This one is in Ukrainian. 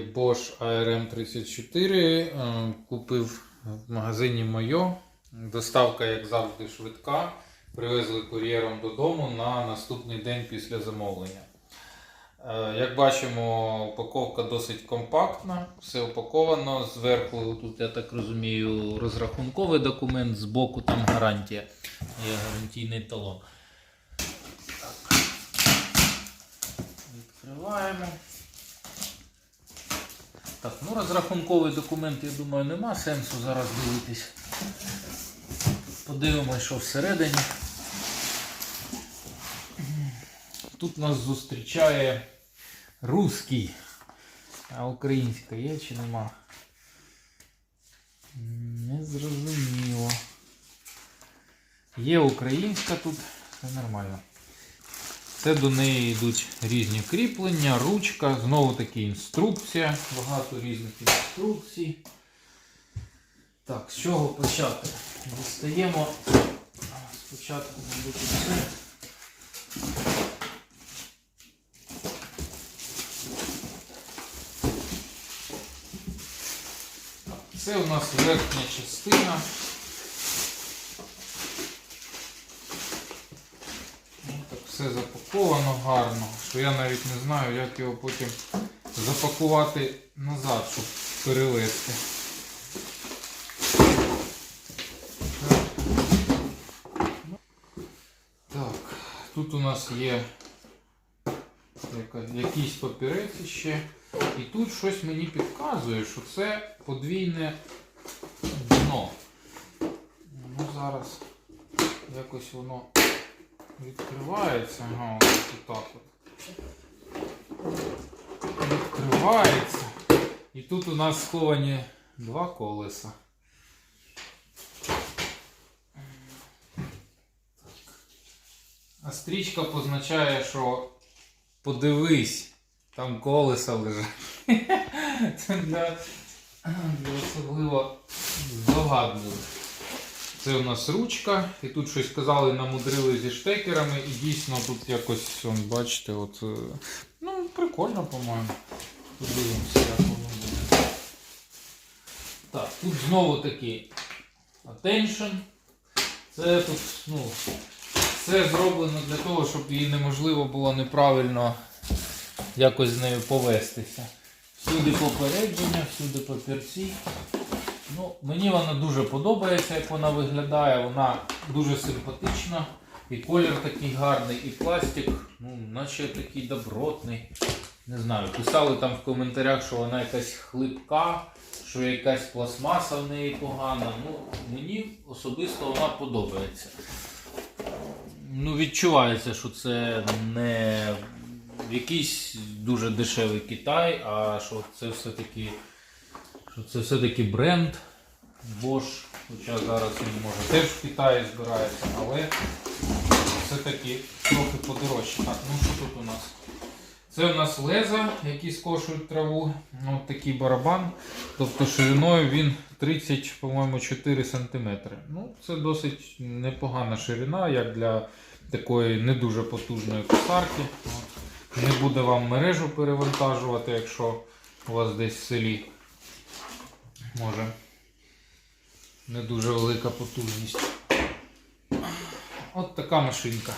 Bosch ARM34 е, купив в магазині Мойо. Доставка, як завжди, швидка. Привезли кур'єром додому на наступний день після замовлення. Е, Як бачимо, упаковка досить компактна, все упаковано. Зверху, тут, я так розумію, розрахунковий документ, збоку там гарантія. Є гарантійний талон. Так. Відкриваємо. Так, ну розрахунковий документ, я думаю, нема сенсу зараз дивитись. Подивимось, що всередині. Тут нас зустрічає русський. А українська є чи нема? Не зрозуміло. Є українська тут, все нормально. Це до неї йдуть різні кріплення, ручка, знову таки інструкція, багато різних інструкцій. Так, з чого почати? Дістаємо спочатку, мабуть, все. Це у нас верхня частина. Ну, так все запаковано гарно, що я навіть не знаю, як його потім запакувати назад, щоб перевести. Так, тут у нас є якийсь папірець ще. І тут щось мені підказує, що це подвійне дно. Ну, зараз якось воно відкривається. Ага, так от. Відкривається. І тут у нас сховані два колеса. А стрічка позначає, що подивись, там колеса лежать. Це для особливо здогадливих. Це у нас ручка, і тут щось казали, намудрили зі штекерами, і дійсно тут якось, он, бачите, от, е, ну, прикольно, по-моєму. Подивимося, як воно буде. Так, тут знову таки attention. Це тут, ну, все зроблено для того, щоб її неможливо було неправильно якось з нею повестися. Всюди попередження, всюди папірці. Ну, мені вона дуже подобається, як вона виглядає. Вона дуже симпатична. І колір такий гарний, і пластик, ну, наче такий добротний. Не знаю, писали там в коментарях, що вона якась хлипка, що якась пластмаса в неї погана. Ну, мені особисто вона подобається. Ну, відчувається, що це не якийсь дуже дешевий Китай, а що це все-таки що це все-таки бренд Bosch. Хоча зараз він може теж в Китаї збирається, але все-таки трохи подорожче. Так, ну що тут у нас? Це у нас леза, які скошують траву. Ну, от такий барабан. Тобто шириною він 30, по-моєму, 4 см. Ну, це досить непогана ширина, як для такої не дуже потужної косарки. Не буде вам мережу перевантажувати, якщо у вас десь в селі може не дуже велика потужність. От така машинка.